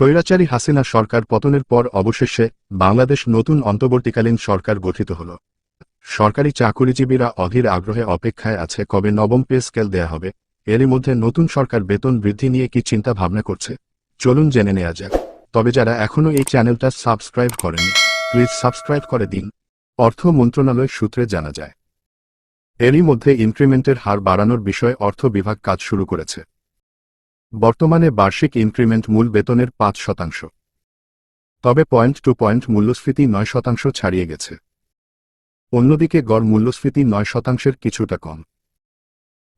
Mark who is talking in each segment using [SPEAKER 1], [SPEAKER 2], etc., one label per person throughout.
[SPEAKER 1] স্বৈরাচারী হাসিনা সরকার পতনের পর অবশেষে বাংলাদেশ নতুন অন্তর্বর্তীকালীন সরকার গঠিত হল। সরকারি চাকুরিজীবীরা অধীর আগ্রহে অপেক্ষায় আছে কবে নবম পে স্কেল দেয়া হবে। এরই মধ্যে নতুন সরকার বেতন বৃদ্ধি নিয়ে কি চিন্তা ভাবনা করছে? চলুন জেনে নেওয়া যাক। তবে যারা এখনও এই চ্যানেলটা সাবস্ক্রাইব করেনি, প্লিজ সাবস্ক্রাইব করে দিন। অর্থ মন্ত্রণালয় সূত্রে জানা যায়। এরই মধ্যে ইনক্রিমেন্টের হার বাড়ানোর বিষয়ে অর্থ বিভাগ কাজ শুরু করেছে। বর্তমানে বার্ষিক ইনক্রিমেন্ট মূল বেতনের পাঁচ শতাংশ। তবে পয়েন্ট টু পয়েন্ট মূল্যস্ফীতি নয় শতাংশ ছাড়িয়ে গেছে। অন্যদিকে গড় মূল্যস্ফীতি নয় শতাংশের কিছুটা কম।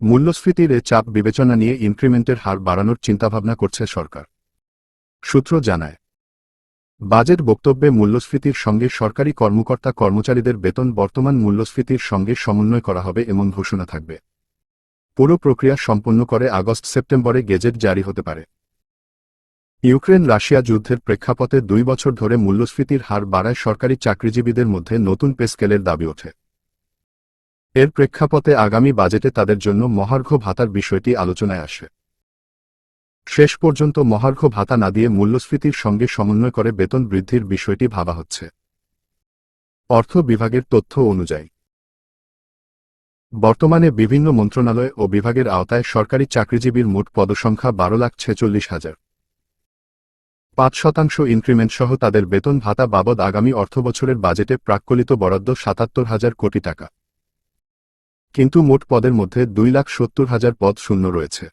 [SPEAKER 1] মূল্যস্ফীতির এ চাপ বিবেচনা নিয়ে ইনক্রিমেন্টের হার বাড়ানোর চিন্তাভাবনা করছে সরকার। সূত্র জানায়, বাজেট বক্তব্যে মূল্যস্ফীতির সঙ্গে সরকারি কর্মকর্তা কর্মচারীদের বেতন বর্তমান মূল্যস্ফীতির সঙ্গে সমন্বয় করা হবে এমন ঘোষণা থাকবে। পুরো প্রক্রিয়া সম্পন্ন করে আগস্ট সেপ্টেম্বরে গেজেট জারি হতে পারে। ইউক্রেন রাশিয়া যুদ্ধের প্রেক্ষাপটে দুই বছর ধরে মূল্যস্ফীতির হার বাড়ায় সরকারি চাকরিজীবীদের মধ্যে নতুন পেস্কেলের দাবি ওঠে। এর প্রেক্ষাপটে আগামী বাজেটে তাদের জন্য মহার্ঘ ভাতার বিষয়টি আলোচনায় আসে। শেষ পর্যন্ত মহার্ঘ ভাতা না দিয়ে মূল্যস্ফীতির সঙ্গে সমন্বয় করে বেতন বৃদ্ধির বিষয়টি ভাবা হচ্ছে। অর্থ বিভাগের তথ্য অনুযায়ী বর্তমানে বিভিন্ন মন্ত্রণালয় ও বিভাগের আওতায় সরকারি চাকরিজীবীর মোট পদসংখ্যা বারো লাখ ছেচল্লিশ হাজার। পাঁচ শতাংশ ইনক্রিমেন্ট সহ তাদের বেতন ভাতা বাবদ আগামী অর্থবছরের বাজেটে প্রাক্কলিত বরাদ্দ সাতাত্তর হাজার কোটি টাকা। কিন্তু মোট পদের মধ্যে দুই লাখ সত্তর হাজার পদ শূন্য রয়েছে।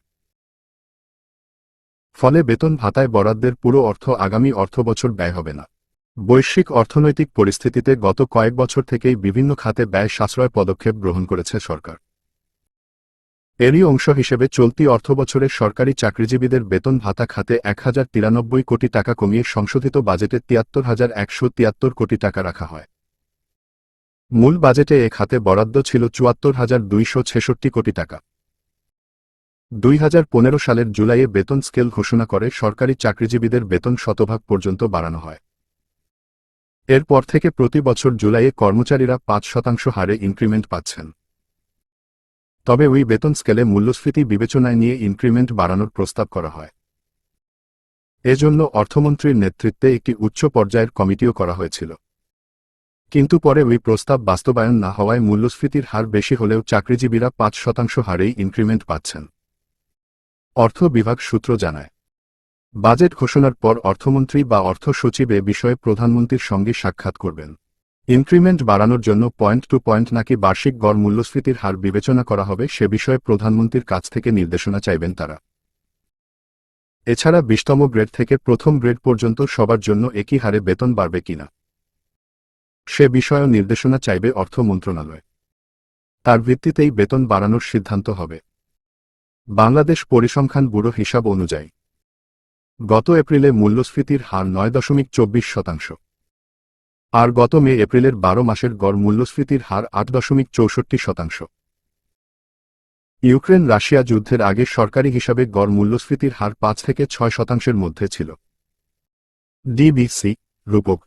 [SPEAKER 1] ফলে বেতন ভাতায় বরাদ্দের পুরো অর্থ আগামী অর্থবছর ব্যয় হবে না। বৈশ্বিক অর্থনৈতিক পরিস্থিতিতে গত কয়েক বছর থেকেই বিভিন্ন খাতে ব্যয় সাশ্রয় পদক্ষেপ গ্রহণ করেছে সরকার। এরই অংশ হিসেবে চলতি অর্থবছরে সরকারি চাকরিজীবীদের বেতন ভাতা খাতে এক হাজার তিরানব্বই কোটি টাকা কমিয়ে সংশোধিত বাজেটে তিয়াত্তর হাজার একশো কোটি টাকা রাখা হয়। মূল বাজেটে এ খাতে বরাদ্দ ছিল চুয়াত্তর হাজার দুইশো কোটি টাকা। দুই হাজার পনেরো সালের জুলাইয়ে বেতন স্কেল ঘোষণা করে সরকারি চাকরিজীবীদের বেতন শতভাগ পর্যন্ত বাড়ানো হয়। এরপর থেকে প্রতি বছর জুলাইয়ে কর্মচারীরা পাঁচ শতাংশ হারে ইনক্রিমেন্ট পাচ্ছেন। তবে ওই বেতন স্কেলে মূল্যস্ফীতি বিবেচনায় নিয়ে ইনক্রিমেন্ট বাড়ানোর প্রস্তাব করা হয়। এজন্য অর্থমন্ত্রীর নেতৃত্বে একটি উচ্চ পর্যায়ের কমিটিও করা হয়েছিল। কিন্তু পরে ওই প্রস্তাব বাস্তবায়ন না হওয়ায় মূল্যস্ফীতির হার বেশি হলেও চাকরিজীবীরা পাঁচ শতাংশ হারেই ইনক্রিমেন্ট পাচ্ছেন। অর্থ বিভাগ সূত্র জানায়। বাজেট ঘোষণার পর অর্থমন্ত্রী বা অর্থ সচিব এ বিষয়ে প্রধানমন্ত্রীর সঙ্গে সাক্ষাৎ করবেন। ইনক্রিমেন্ট বাড়ানোর জন্য পয়েন্ট টু পয়েন্ট নাকি বার্ষিক গড় মূল্যস্ফীতির হার বিবেচনা করা হবে সে বিষয়ে প্রধানমন্ত্রীর কাছ থেকে নির্দেশনা চাইবেন তারা। এছাড়া বিশতম গ্রেড থেকে প্রথম গ্রেড পর্যন্ত সবার জন্য একই হারে বেতন বাড়বে কিনা? সে বিষয়েও নির্দেশনা চাইবে অর্থ মন্ত্রণালয়। তার ভিত্তিতেই বেতন বাড়ানোর সিদ্ধান্ত হবে। বাংলাদেশ পরিসংখ্যান ব্যুরো হিসাব অনুযায়ী গত এপ্রিলে মূল্যস্ফীতির হার নয় দশমিক চব্বিশ শতাংশ। আর গত মে এপ্রিলের বারো মাসের গড় মূল্যস্ফীতির হার আট দশমিক চৌষট্টি শতাংশ। ইউক্রেন রাশিয়া যুদ্ধের আগে সরকারি হিসাবে গড় মূল্যস্ফীতির হার পাঁচ থেকে ছয় শতাংশের মধ্যে ছিল। ডিবিসি, রূপক